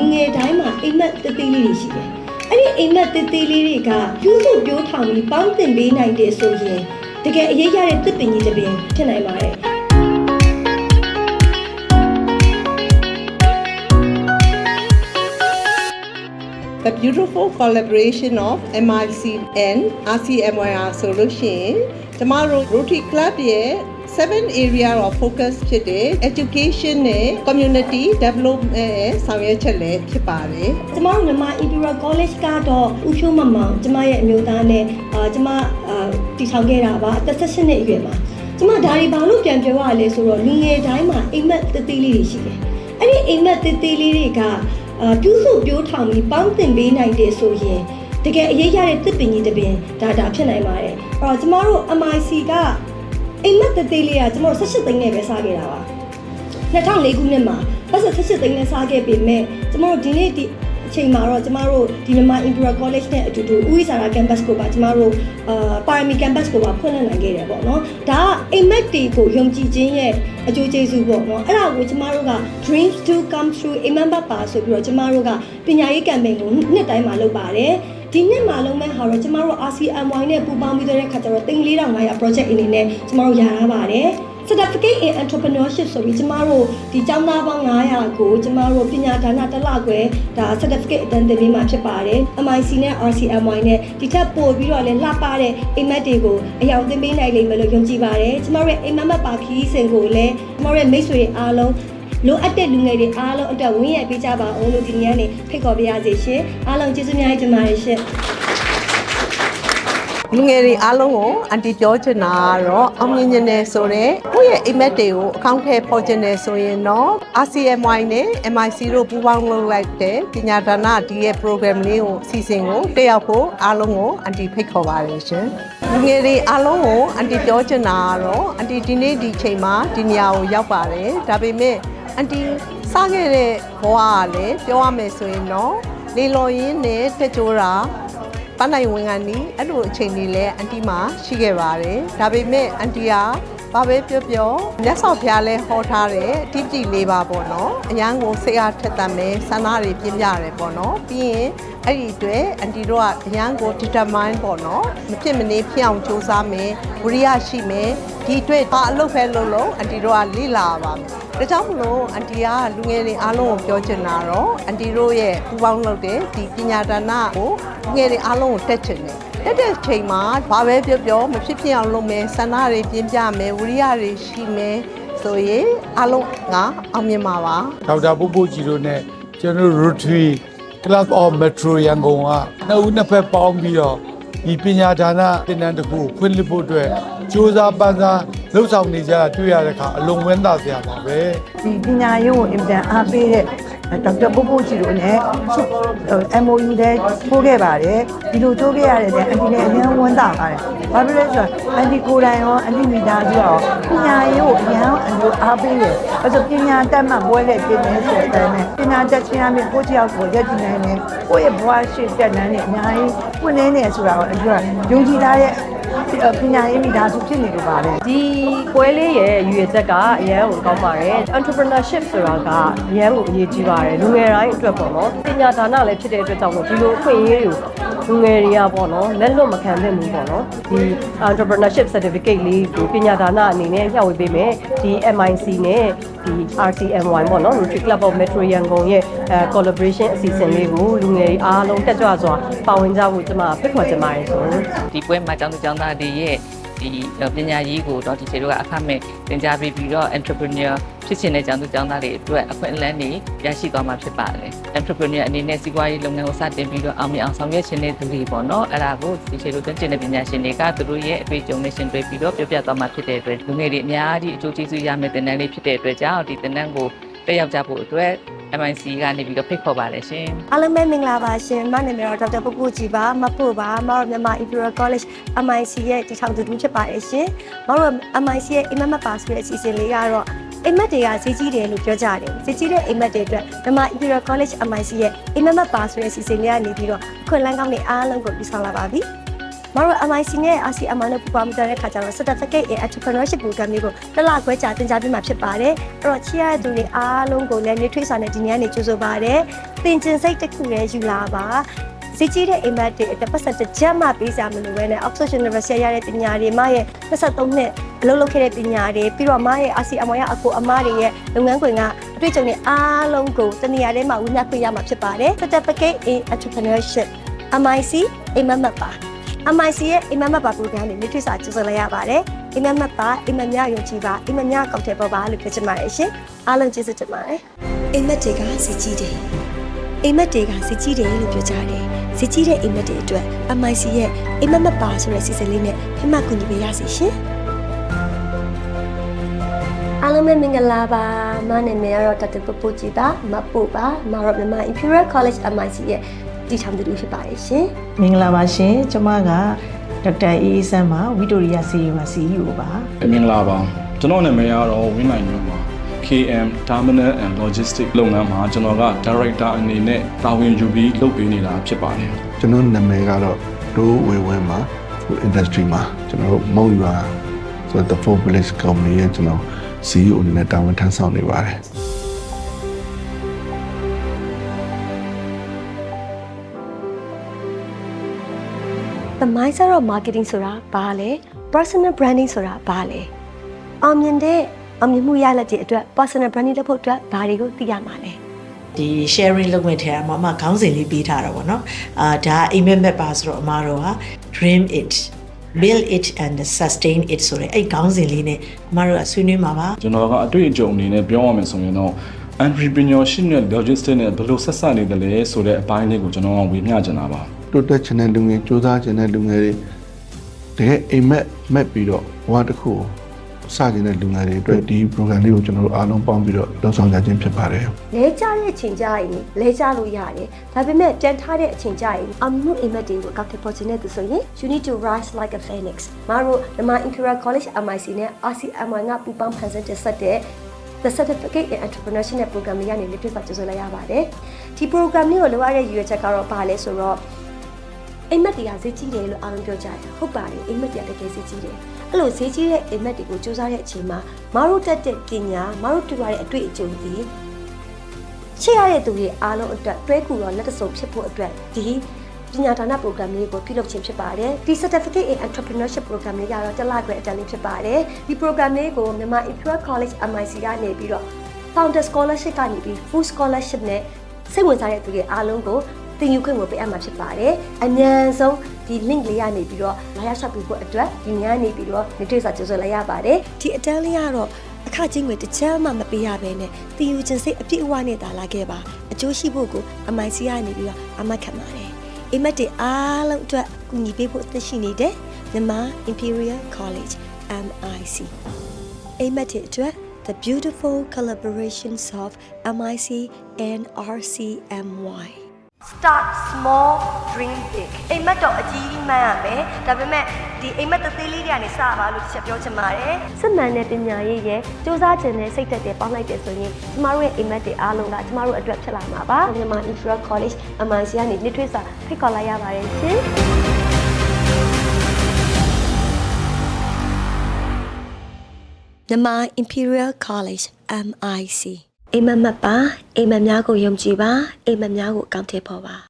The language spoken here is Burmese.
လူငယ်တိုင်းမှာအိမ်မက်တသေးလေးတွေရှိတယ်အဲ့ဒီအိမ်မက်တသေးလေးတွေကပြုစုပြောထောင်ပြီးပေါင်းတင်ပေးနိုင်တယ်ဆိုရင်တကယ်အရေးရတဲ့တစ်ပင်ကြီးတစ်ပင်ဖြစ်နိုင်ပါတယ် The beautiful collaboration of MIC and RCMYR ဆိုလို့ရှိရင်ကျမတို့ Rotary Club ရဲ့ 7 area of focus ဖြစ်တဲ့ education နဲ့ community development ရဲ့ဆောင်ရွက်ချက်လည်းဖြစ်ပါတယ်ကျမတို့မြန်မာ Imperial College ကတော့ဦးဖြိုးမမောင်ကျမရဲ့အမျိုးသားနဲ့အာကျမအာတည်ထောင်ခဲ့တာပါအသက်16နှစ်အရွယ်မှာကျမဒါတွေဘာလို့ပြန်ပြောရလဲဆိုတော့လူငယ်တိုင်းမှာအိမ်မက်တသေးလေးတွေရှိတယ်အဲ့ဒီအိမ်မက်တသေးလေးတွေကအာပြုစုပြောထောင်ပြီးပေါင်းတင်ပေးနိုင်တယ်ဆိုရင်တကယ်အရေးရတဲ့တစ်ပင်ကြီးတစ်ပင်ဒါဒါဖြစ်နိုင်ပါတယ်အဲ့တော့ကျမတို့ MIC က အိမ်မက်တသေးလေးကကျမတို့18သိန်းနဲ့ပဲစခဲ့တာပါ2004ခုနှစ်မှာပတ်သက်ဆက်သိန်းနဲ့စားခဲ့ပေမဲ့ကျမတို့ဒီနေ့ဒီအချိန်မှာတော့ကျမတို့ဒီမြန်မာ Imperial College နဲ့အတူတူဦးဝိစာရာ campus ကိုပါကျမတို့အာပါရမီ campus ကိုပါဖွင့်လှစ်နိုင်ခဲ့တယ်ပေါ့နော်ဒါကအိမ်မက်တီကိုယုံကြည်ခြင်းရဲ့အကျိုးကျေးဇူးပေါ့နော်အဲ့ဒါကိုကျမတို့က dreams to come true အိမ်မက်ပါဆိုပြီးတော့ကျမတို့ကပညာရေး campaign ကိုနှစ်တိုင်းမှာလုပ်ပါတယ် ဒီနှစ်မှာလုံးမဲ့ဟာတော့ကျမတို့ RCMY နဲ့ပူးပေါင်းပြီးတဲ့ခါကျတော့3500 project အနေနဲ့ကျမတို့ရထားပါတယ် certificate in entrepreneurship ဆိုပြီးကျမတို့ဒီကျောင်းသားပေါင်း900ကိုကျမတို့ပညာဒါနတစ်လခွဲဒါ certificate အတန်းတင်ပေးမှာဖြစ်ပါတယ် MIC နဲ့ RCMY နဲ့ဒီထက်ပိုပြီးတော့လည်းလှပတဲ့အိမ်မက်တွေကိုအယောင်တင်ပေးနိုင်လိမ့်မယ်လို့ယုံကြည်ပါတယ်ကျမတို့ရဲ့အိမ်မက်မက်ပါခီးစဉ်ကိုလည်းကျမတို့ရဲ့မိတ်ဆွေတွေအားလုံး လိုအပ်တဲ့လူငယ်တွေအားလုံးအတွက်ဝင်းရံပေးကြပါအောင်လို့ဒီနေ့ကနေဖိတ်ခေါ်ပါရစေရှင်အားလုံးကျေးဇူးများကြီးတင်ပါတယ်ရှင်လူငယ်တွေအားလုံးကိုအန်တီပြောချင်တာကတော့အောင်မြင်ခြင်းနဲ့ဆိုတော့ကိုယ့်ရဲ့အိမ်မက်တွေကိုအကောင့်ထဲပေါ်ခြင်းနဲ့ဆိုရင်တော့ RCMY နဲ့ MIC တို့ပူးပေါင်းလုပ်လိုက်တဲ့ပညာဒါနဒီရဲ့ program လေးကိုအစီအစဉ်ကိုတက်ရောက်ဖို့အားလုံးကိုအန်တီဖိတ်ခေါ်ပါတယ်ရှင်လူငယ်တွေအားလုံးကိုအန်တီပြောချင်တာကတော့အန်တီဒီနေ့ဒီချိန်မှာဒီနေရာကိုရောက်ပါတယ်ဒါပေမဲ့ အန်တီစခဲ့တဲ့ဘဝကလည်းပြောရမယ်ဆိုရင်တော့လေလော်ရင်းနဲ့တက်ကြိုးတာပန်းနိုင်ဝင်ကနီးအဲ့လိုအချိန်လေးလဲအန်တီမှာရှိခဲ့ပါတယ်ဒါပေမဲ့အန်တီက ဘာပဲပြောပြောမြတ်စွာဘုရားလဲဟောထားတယ်တိတိလေးပါပေါ့နော်အရန်ကိုစိတ်အားထက်သန်မယ်ဆန္ဒတွေပြင်းပြတယ်ပေါ့နော်ပြီးရင်အဲ့ဒီအတွက်အန်တီတို့ကအရန်ကို determine ပေါ့နော်မဖြစ်မနေဖြစ်အောင်ကြိုးစားမယ်ဝိရိယရှိမယ်ဒီအတွက်ဘာအလုပ်ပဲလုပ်လို့အန်တီတို့ကလေ့လာပါမယ်ဒါကြောင့်မလို့အန်တီကလူငယ်တွေအားလုံးကိုပြောချင်တာတော့အန်တီတို့ရဲ့ပူပေါင်းလုပ်တဲ့ဒီပညာဒါနကိုလူငယ်တွေအားလုံးကိုတက်ချင်တယ် တက်တဲ့ချိန်မှာဘာပဲပြောပြောမဖြစ်ဖြစ်အောင်လုပ်မယ်ဆန္ဒတွေပြင်းပြမယ်ဝိရိယတွေရှိမယ်ဆိုရင်အားလုံးကအောင်မြင်ပါပါဒေါက်တာပုပ်ပုကြီးတို့နဲ့ကျွန်တော်တို့ Rotary Club of Metro ရန်ကုန်ကနှစ်ဦးနှစ်ဖက်ပေါင်းပြီးတော့ဒီပညာဒါနသင်တန်းတစ်ခုဖွင့်လှစ်ဖို့အတွက်စူးစမ်းပန်းစားလှုပ်ဆောင်နေကြတာတွေ့ရတဲ့အခါအလုံးဝန်းသာစရာပါပဲဒီပညာရေးကိုအင်တန်အားပေးတဲ့ ဒေါက်တာပို့ပို့ကြီးတို့နဲ့ MOU တဲ့ထိုးခဲ့ပါတယ်ဒီလိုထိုးခဲ့ရတဲ့တဲ့အန်တီနဲ့အများဝန်တာပါတယ်ဘာဖြစ်လဲဆိုတော့အန်တီကိုယ်တိုင်ရောအန်တီမိသားစုရောပညာရေးကိုအများအလိုအားပေးတယ်အဲဆိုပညာတတ်မှပွဲလေပြင်းနေဆိုတဲ့အတိုင်းနဲ့ပညာတတ်ခြင်းအပြင်ကိုယ့်ကြောက်ကိုရက်တည်နိုင်တယ်ကိုယ့်ရဲ့ဘဝရှိတက်နှန်းနဲ့အများကြီးပွင့်နေနေဆိုတာကိုအကျိုးယုံကြည်ထားတဲ့ ပညာရေးမိသားစုဖြစ်နေလို့ပါလေဒီပွဲလေးရဲ့ရည်ရွယ်ချက်ကအရန်ကိုကောင်းပါတယ် entrepreneurship ဆိုတာကအရန်ကိုအရေးကြီးပါတယ်လူငယ်တိုင်းအတွက်ပေါ့နော်ပညာဒါနလည်းဖြစ်တဲ့အတွက်ကြောင့်မို့ဒီလိုအခွင့်အရေးတွေကို လူငယ်တွေကပေါ့နော်လက်လွတ်မခံသင့်ဘူးပေါ့နော်ဒီ entrepreneurship certificate လေးကိုပညာဒါနအနေနဲ့ညှောက်ဝေပေးမယ်ဒီ MIC နဲ့ဒီ RCMY ပေါ့နော် Rotary Club of Metro Yangon ရဲ့အဲ collaboration အစီအစဉ်လေးကိုလူငယ်တွေအားလုံးတက်ကြွစွာပါဝင်ကြဖို့ကျွန်မဖိတ်ခေါ်ချင်ပါတယ်ဆိုဒီပွဲမှာကျောင်းသူကျောင်းသားတွေရဲ့ဒီပညာရေးကိုတော့ဒီခြေတို့ကအခမဲ့သင်ကြားပေးပြီးတော့ entrepreneur ဖြစ်ချင်တဲ့ကျောင်းသူကျောင်းသားတွေအတွက်အခွင့်အလမ်းတွေရရှိသွားမှာဖြစ်ပါတယ် entrepreneur အနေနဲ့စီးပွားရေးလုပ်ငန်းကိုစတင်ပြီးတော့အောင်မြင်အောင်ဆောင်ရွက်ခြင်းတဲ့သူတွေပေါ့နော်အဲ့ဒါကိုဒီခြေတို့တင်တဲ့ပညာရှင်တွေကသူတို့ရဲ့အတွေ့အကြုံနဲ့ရှင်တွေ့ပြီးတော့ပြပြသွားမှာဖြစ်တဲ့အတွက်လူငယ်တွေအများကြီးအကျိုးကျေးဇူးရမယ့်တင်နန်းလေးဖြစ်တဲ့အတွက်ကြောင့်ဒီတင်နန်းကိုတက်ရောက်ကြဖို့အတွက် MIC ကနေပြီးတော့ဖိတ်ခေါ်ပါတယ်ရှင်အားလုံးပဲမင်္ဂလာပါရှင်မနာမည်တော့ဒေါက်တာပုပ္ပုကြီးပါမဖို့ပါမတော်မြန်မာ Imperial College MIC ရဲ့တည်ထောင်သူတူဖြစ်ပါတယ်ရှင်မတော် MIC ရဲ့အိမ်မက်မပါဆိုတဲ့အစီအစဉ်လေးကတော့ အိမ်မက်တွေကဈေးကြီးတယ်လို့ပြောကြတယ်ဈေးကြီးတဲ့အိမ်မက်တွေအတွက်မြန်မာ Imperial College MIC ရဲ့အိမ်မက်မပါဆိုတဲ့အစီအစဉ်လေးကနေပြီးတော့အခွင့်အလမ်းကောင်းတွေအားလုံးကိုပြဆောင်လာပါပြီမတို့ MIC နဲ့ RCM နဲ့ပူးပေါင်းပြီးတဲ့ခါကျတော့ Certificate in Entrepreneurship Program လေးကိုတစ်လခွဲကြာတင်ကြားပေးမှာဖြစ်ပါတယ်အဲ့တော့ချီရတဲ့သူတွေအားလုံးကိုလည်းနေထွေးစာနဲ့ဒီနေ့ကနေကြိုဆိုပါတယ်သင်ကျင်စိတ်တစ်ခုလည်းယူလာပါ စီကြီးတဲ့အိမ်မက်တွေအတွက်ပတ်စံတစ်ချက်မှပေးစရာမလိုဘဲနဲ့ Oxford University ရတဲ့ပညာတွေမရဲ့23နှစ်အလုပ်လုပ်ခဲ့တဲ့ပညာတွေပြီးတော့မရဲ့ RCM ရအကိုအမတွေရဲ့လုပ်ငန်းခွင်ကအတွေ့အကြုံတွေအားလုံးကိုတနေရာထဲမှာဝိညာဉ်ခွင့်ရမှာဖြစ်ပါတယ် Certificate in Entrepreneurship MIC အိမ်မက်မက်ပါ MIC ရဲ့အိမ်မက်မက်ပါ program တွေလက်တွေ့စာကျူးစလိုက်ရပါတယ်အိမ်မက်မက်ပါအိမ်မက်များယုံကြည်ပါအိမ်မက်များကောက်တယ်ပေါ်ပါလို့ပြောချင်ပါတယ်ရှင်အားလုံးကျေးဇူးတင်ပါတယ်အိမ်မက်တွေကစီကြီးတယ် အိမ်မက်တွေကစီကြီးတယ်လို့ပြောကြတယ်စီကြီးတဲ့အိမ်မက်တွေအတွက် MIC ရဲ့အိမ်မက်မက်ပါဆိုတဲ့စီစဉ်လေးနဲ့ဖမကူညီပေးရစီရှင်အားလုံးပဲမင်္ဂလာပါမနာမည်ကတော့တတပပူကြည်ပါမပို့ပါမရောမြန်မာ Imperial College MIC ရဲ့တည်ထောင်သူဖြစ်ပါတယ်ရှင်မင်္ဂလာပါရှင်ကျွန်မကဒေါက်တာအေးအေးဆန်းပါဝီတိုရီယာစီမှာ CEO ပါမင်္ဂလာပါကျွန်တော်နာမည်ကတော့ဝင်းနိုင်မျိုးပါ KM Terminal and Logistics လုပ်ငန်းမှာကျွန်တော်က Director အနေနဲ့တာဝန်ယူပြီးလုပ်ပေးနေတာဖြစ်ပါတယ်ကျွန်တော်နာမည်ကတော့ဒိုးဝေဝဲမှာ food industry မှာကျွန်တော်တို့မုံရွာဆိုတော့ The Four Village Company ရဲ့ကျွန်တော် CEO အနေနဲ့တာဝန်ထမ်းဆောင်နေပါတယ် The mindset of marketing ဆိုတာဘာလဲ personal branding ဆိုတာဘာလဲအောင်မြင်တဲ့ အောင်မြင်မှုရလဒ်တွေအတွက် personal branding လုပ်ဖို့အတွက်ဘာတွေကိုသိရမှာလဲဒီ sharing လုပ်ဝင်ထဲမှာအမခေါင်းစဉ်လေးပေးထားတာပေါ့နော်အာဒါအိမ်မက်မက်ပါဆိုတော့အမတို့က dream it build it and sustain it ဆိုတဲ့အဲ့ခေါင်းစဉ်လေးနဲ့အမတို့ကဆွေးနွေးမှာပါကျွန်တော်ကအတွေ့အကြုံအနေနဲ့ပြောရမယ်ဆိုရင်တော့ entrepreneurship နဲ့ logistics နဲ့ဘယ်လိုဆက်စပ်နေတယ်လဲဆိုတဲ့အပိုင်းလေးကိုကျွန်တော်ကဝေမျှချင်တာပါတိုးတက်ချင်တဲ့လူငယ်စူးစမ်းချင်တဲ့လူငယ်တွေတကယ်အိမ်မက်မက်ပြီးတော့ဘဝတစ်ခုကို စချင်တဲ့လူငယ်တွေအတွက်ဒီ program လေးကိုကျွန်တော်တို့အားလုံးပေါင်းပြီးတော့လှုပ်ဆောင်ကြခြင်းဖြစ်ပါတယ်လဲကြတဲ့အချိန်ကြရင်လဲကြလို့ရတယ်ဒါပေမဲ့ပြန်ထားတဲ့အချိန်ကြရင်အောင်မြင်မှုအိမ်မက်တွေကိုအကောက်ထပေါ်ခြင်းနဲ့သူဆိုရင် you need to rise like a phoenix မတို့မြန်မာ Imperial College MIC နဲ့ RCMY ကပူပေါင်းဖန်ဆင်းတင်ဆက်တဲ့ The Certificate in Entrepreneurship နဲ့ program လေးကနေလက်တွေ့စာကျဆိုလိုက်ရပါတယ်ဒီ program လေးကိုလိုအပ်တဲ့ရည်ရွယ်ချက်ကတော့ဘာလဲဆိုတော့ အိမ်မက်တွေကဈေးကြီးတယ်လို့အားလုံးပြောကြတယ်ဟုတ်ပါတယ်အိမ်မက်တွေကတကယ်ဈေးကြီးတယ်အဲ့လိုဈေးကြီးတဲ့အိမ်မက်တွေကိုစူးစမ်းတဲ့အချိန်မှာမတို့တက်တဲ့ပညာမတို့တွေ့ရတဲ့အတွေ့အကြုံတွေရှေ့ရတဲ့သူတွေအားလုံးအတွက်တွဲကူတော့လက်တစုံဖြစ်ဖို့အတွက်ဒီပညာဒါန program လေးကိုပြုလုပ်ခြင်းဖြစ်ပါတယ်ဒီ certificate in entrepreneurship program လေးကတော့တစ်လခွဲအတန်းလေးဖြစ်ပါတယ်ဒီ program လေးကိုမြန်မာ Imperial College MIC ကနေပြီးတော့ founder scholarship ကနေပြီး full scholarship နဲ့စိတ်ဝင်စားတဲ့သူတွေအားလုံးကို တင်ယူခွင့်ကိုပေးအပ်မှာဖြစ်ပါတယ်။အမြန်ဆုံးဒီ link လေးရနေပြီးတော့လာရောက်ဆက်ပြီးဖို့အတွက်ဒီညနေပြီးတော့နေတွေ့စာကြိုဆိုလိုက်ရပါတယ်။ဒီအတန်းလေးကတော့အခချင်းငွေတစ်ချက်မှမပေးရဘဲနဲ့တင်ယူခြင်းစိတ်အပြည့်အဝနဲ့သာလာခဲ့ပါ။အကျိုးရှိဖို့ကို MIC ကနေပြီးတော့အမှတ်ခံပါတယ်။အိမ်မက်တွေအားလုံးအတွက်ကူညီပေးဖို့အသင့်ရှိနေတဲ့မြန်မာ Imperial College MIC အိမ်မက်တွေအတွက် the beautiful collaborations of MIC and RCMY start small dream big အိမ်မက်တော့အကြီးကြီးမှန်းရမယ်ဒါပေမဲ့ဒီအိမ်မက်သေးသေးလေးတွေကနေစပါလို့တစ်ချက်ပြောချင်ပါတယ်စစ်မှန်တဲ့ပညာရေးရဲ့စူးစမ်းခြင်းနဲ့စိတ်သက်တွေပေါင်းလိုက်တယ်ဆိုရင်ကျမတို့ရဲ့အိမ်မက်တွေအားလုံးကကျမတို့အတွက်ဖြစ်လာမှာပါမြန်မာ Imperial College MIC ကနေနှစ်ထွေးစာဖိတ်ခေါ်လိုက်ရပါတယ်ရှင်မြန်မာ Imperial College MIC အိမ်မက်မက်ပါအိမ်မက်များကိုယုံကြည်ပါအိမ်မက်များကိုအကောင့်ထဲပေါ်ပါ